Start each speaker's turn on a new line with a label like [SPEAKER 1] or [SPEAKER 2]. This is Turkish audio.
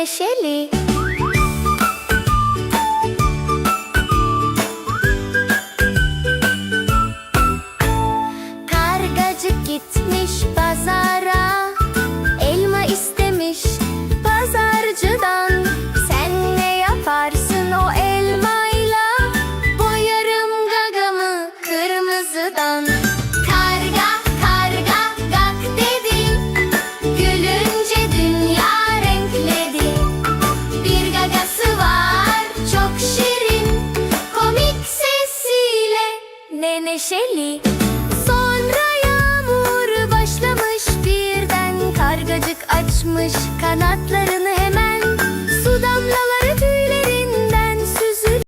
[SPEAKER 1] neşeli. Kargacık gitmiş pazara Elma istemiş pazarcıdan. Sen ne yaparsın o elmayla? Boyarım gagamı kırmızıdan. ve neşeli. Sonra yağmur başlamış birden Kargacık açmış kanatlarını hemen